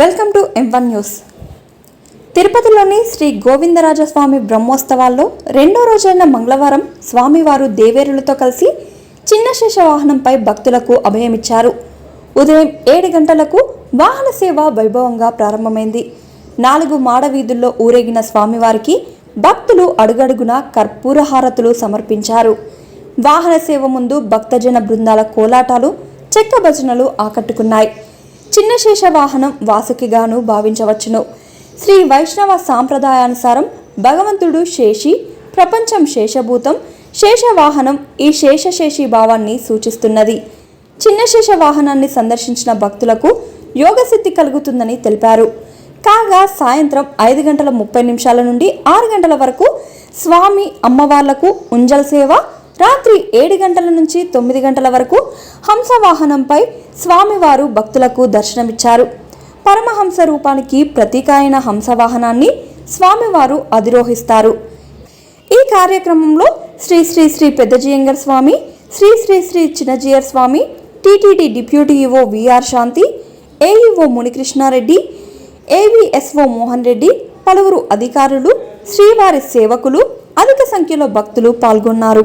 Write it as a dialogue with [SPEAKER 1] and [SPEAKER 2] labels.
[SPEAKER 1] Welcome to M one news. తిరుపతిలోని శ్రీ గోవిందరాజస్వామి బ్రహ్మోత్సవాల్లో రెండో రోజైన మంగళవారం స్వామివారు దేవేరులతో కలిసి చిన్న శేష వాహనంపై భక్తులకు అభయమిచ్చారు. ఉదయం ఏడు గంటలకు వాహన సేవ వైభవంగా ప్రారంభమైంది. నాలుగు మాడ వీధుల్లో ఊరేగిన స్వామివారికి భక్తులు అడుగడుగున కర్పూర హారతులు సమర్పించారు. వాహన సేవ ముందు భక్తజన బృందాల కోలాటాలు చెక్క భజనలు ఆకట్టుకున్నాయి. చిన్న శేషవాహనం వాసుకిగాను భావించవచ్చును. శ్రీ వైష్ణవ సాంప్రదాయానుసారం భగవంతుడు శేషి ప్రపంచం శేషభూతం శేషవాహనం ఈ శేషశేషి భావాన్ని సూచిస్తున్నది. చిన్న శేషవాహనాన్ని సందర్శించిన భక్తులకు యోగసిద్ధి కలుగుతుందని తెలిపారు. కాగా సాయంత్రం ఐదు గంటల ముప్పై నిమిషాల నుండి ఆరు గంటల వరకు స్వామి అమ్మవార్లకు ఉంజల్ సేవ రాత్రి ఏడు గంటల నుంచి తొమ్మిది గంటల వరకు హంస వాహనంపై స్వామివారు భక్తులకు దర్శనమిచ్చారు. పరమహంస రూపానికి ప్రతీక అయిన హంసవాహనాన్ని స్వామివారు అధిరోహిస్తారు. ఈ కార్యక్రమంలో Shri Shri Shri Peddajeeyangar Swami Shri Shri Shri Chinnajeeyar Swami TTD deputy EO VR Shanthi AEO Munikrishnareddy AVSO Mohan Reddy పలువురు అధికారులు శ్రీవారి సేవకులు అధిక సంఖ్యలో భక్తులు పాల్గొన్నారు.